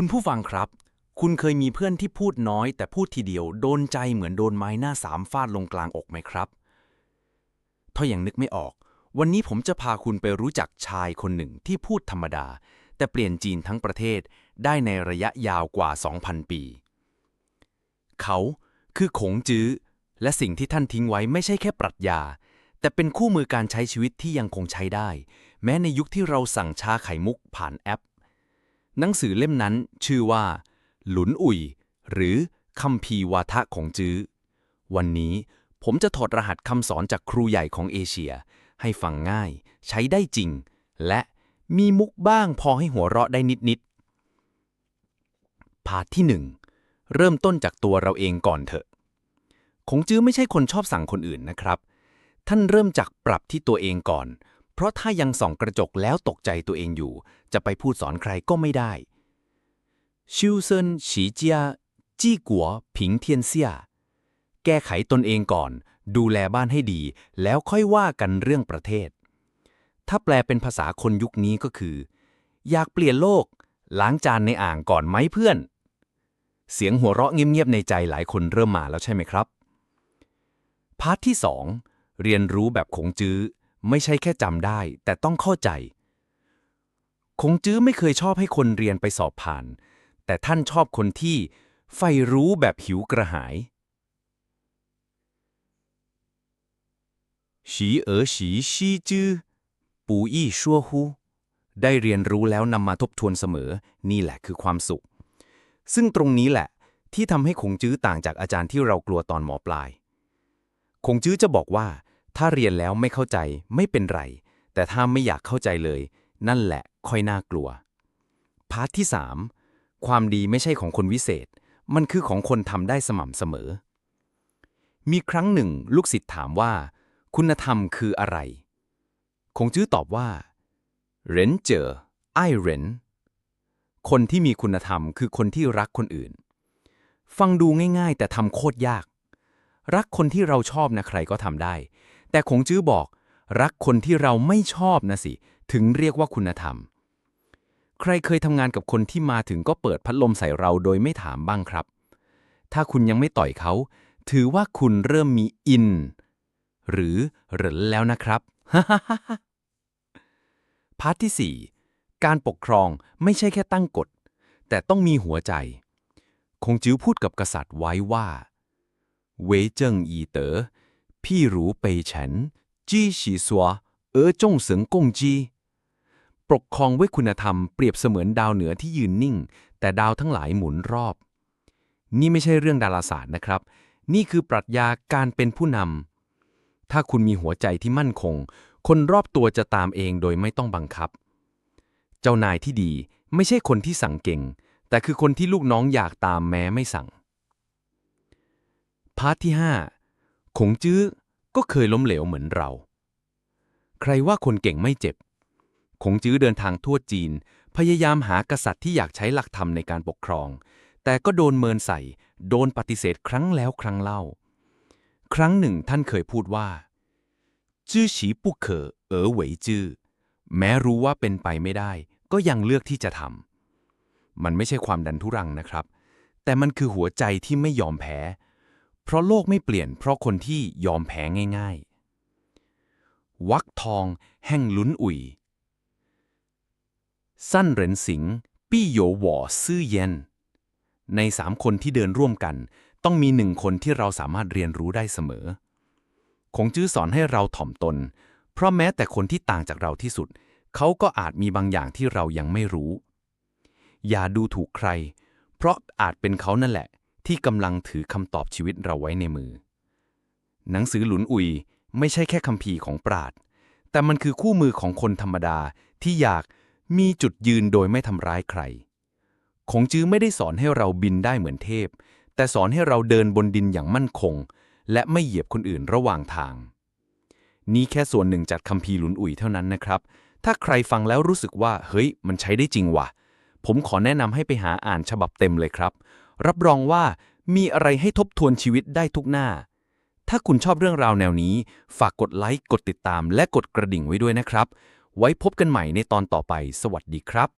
คุณผู้ฟังครับ คุณเคยมีเพื่อนที่พูดน้อย แต่พูดทีเดียวโดนใจเหมือนโดนไม้หน้าสามฟาดลงกลางอกไหมครับ ถ้าอยังนึกไม่ออก วันนี้ผมจะพาคุณไปรู้จักชายคนหนึ่งที่พูดธรรมดา แต่เปลี่ยนจีนทั้งประเทศได้ในระยะยาวกว่า 2,000 ปี เขาคือขงจื้อ และสิ่งที่ท่านทิ้งไว้ไม่ใช่แค่ปรัชญา แต่เป็นคู่มือการใช้ชีวิตที่ยังคงใช้ได้ แม้ในยุคที่เราสั่งชาไข่มุกผ่านแอป หนังสือเล่มนั้นชื่อว่า หลุนอุ่ย หรือคัมภีวาทะของจื้อ วันนี้ผมจะถอดรหัสคำสอนจากครูใหญ่ของเอเชีย ให้ฟังง่าย ใช้ได้จริง และมีมุกบ้างพอให้หัวเราะได้นิดๆพาทที่หนึ่งเริ่มต้นจากตัวเราเองก่อนเถอะ คงจื้อไม่ใช่คนชอบสั่งคนอื่นนะครับ ท่านเริ่มจากปรับที่ตัวเองก่อน เพราะถ้ายังส่องกระจกแล้วตกใจตัวเองอยู่ จะไปพูดสอนใครก็ไม่ได้ชิวเซินฉีเจียจี้กัว ผิงเทียนเซีย แก้ไขตนเองก่อน ดูแลบ้านให้ดี แล้วค่อยว่ากันเรื่องประเทศ ถ้าแปลเป็นภาษาคนยุคนี้ก็คือ อยากเปลี่ยนโลก ล้างจานในอ่างก่อนไหมเพื่อน เสียงหัวเราะเงียบๆในใจหลายคนเริ่มมาแล้วใช่ไหมครับ พาร์ทที่ 2 เรียนรู้แบบคงจื้อ ไม่ใช่แค่จำได้ แต่ต้องเข้าใจ คงจื้อไม่เคยชอบให้คนเรียนไปสอบผ่าน แต่ท่านชอบคนที่ใฝ่รู้แบบหิวกระหายฉีเอ๋อฉีชีจื้อปูอี้ชั่วฮู้ได้เรียนรู้แล้วนำมาทบทวนเสมอ นี่แหละคือความสุข ซึ่งตรงนี้แหละ ที่ทำให้คงจื้อต่างจากอาจารย์ที่เรากลัวตอนหมอปลาย คงจื้อจะบอกว่า ถ้าเรียนแล้วไม่เข้าใจไม่เป็นไร แต่ถ้าไม่อยากเข้าใจเลย นั่นแหละค่อยน่ากลัว พาร์ทที่ 3 ความดีไม่ใช่ของคนวิเศษ มันคือของคนทำได้สม่ำเสมอ มีครั้งหนึ่งลูกศิษย์ถามว่า คุณธรรมคืออะไร คงจื้อตอบว่าเหรนเจอไอเหรนคนที่มีคุณธรรมคือคนที่รักคนอื่น ฟังดูง่าย ๆ แต่ทำโคตรยาก รักคนที่เราชอบนะใครก็ทำได้ แต่คงจื้อบอก รักคนที่เราไม่ชอบนะสิ ถึงเรียกว่าคุณธรรม ใครเคยทำงานกับคนที่มาถึงก็เปิดพัดลมใส่เราโดยไม่ถามบ้างครับ ถ้าคุณยังไม่ต่อยเขา ถือว่าคุณเริ่มมีอิน หรือเหรินแล้วนะครับพาร์ทที่ 4 การปกครองไม่ใช่แค่ตั้งกฎ แต่ต้องมีหัวใจ คงจิ้วพูดกับกษัตริย์ไว้ว่า เวเจิงอีเตอ๋อ พี่รู้ไปฉันจี้ฉีซัวเอ๋อจงเสิงกงจีปกครองด้วยคุณธรรมเปรียบเสมือนดาวเหนือที่ยืนนิ่ง แต่ดาวทั้งหลายหมุนรอบ นี่ไม่ใช่เรื่องดาราศาสตร์นะครับ นี่คือปรัชญาการเป็นผู้นำถ้าคุณมีหัวใจที่มั่นคง คนรอบตัวจะตามเองโดยไม่ต้องบังคับ เจ้านายที่ดีไม่ใช่คนที่สั่งเก่ง แต่คือคนที่ลูกน้องอยากตามแม้ไม่สั่งพาร์ทที่ 5 คงจื้อก็เคยล้มเหลวเหมือนเรา ใครว่าคนเก่งไม่เจ็บ คงจื้อเดินทางทั่วจีน พยายามหากษัตริย์ที่อยากใช้หลักธรรมในการปกครอง แต่ก็โดนเมินใส่ โดนปฏิเสธครั้งแล้วครั้งเล่า ครั้งหนึ่งท่านเคยพูดว่า จื้อฉีปุเขอเอ๋อเหวยจื้อ แม้รู้ว่าเป็นไปไม่ได้ ก็ยังเลือกที่จะทำมันไม่ใช่ความดันทุรังนะครับ แต่มันคือหัวใจที่ไม่ยอมแพ้ เพราะโลกไม่เปลี่ยนเพราะคนที่ยอมแพ้ง่าย ๆ วักทองแห่งลุ้นอุ่ย สั้นเหรินสิง ปี้โยวหว่อซื่อเย็น ในสามคนที่เดินร่วมกัน ต้องมีหนึ่งคนที่เราสามารถเรียนรู้ได้เสมอ คงจื้อสอนให้เราถ่อมตน เพราะแม้แต่คนที่ต่างจากเราที่สุด เขาก็อาจมีบางอย่างที่เรายังไม่รู้ อย่าดูถูกใคร เพราะอาจเป็นเขานั่นแหละ ที่กำลังถือคำตอบชีวิตเราไว้ในมือ หนังสือหลุนอุยไม่ใช่แค่คำพีของปราด แต่มันคือคู่มือของคนธรรมดาที่อยากมีจุดยืนโดยไม่ทำร้ายใคร คงจื้อไม่ได้สอนให้เราบินได้เหมือนเทพ แต่สอนให้เราเดินบนดินอย่างมั่นคง และไม่เหยียบคนอื่นระหว่างทาง นี่แค่ส่วนหนึ่งจากคัมภีหลุนอุยเท่านั้นนะครับ ถ้าใครฟังแล้วรู้สึกว่า เฮ้ย มันใช้ได้จริงว่ะ ผมขอแนะนำให้ไปหาอ่านฉบับเต็มเลยครับ รับรองว่ามีอะไรให้ทบทวนชีวิตได้ทุกหน้า ถ้าคุณชอบเรื่องราวแนวนี้ ฝากกดไลค์ กดติดตาม และกดกระดิ่งไว้ด้วยนะครับ ไว้พบกันใหม่ในตอนต่อไป สวัสดีครับ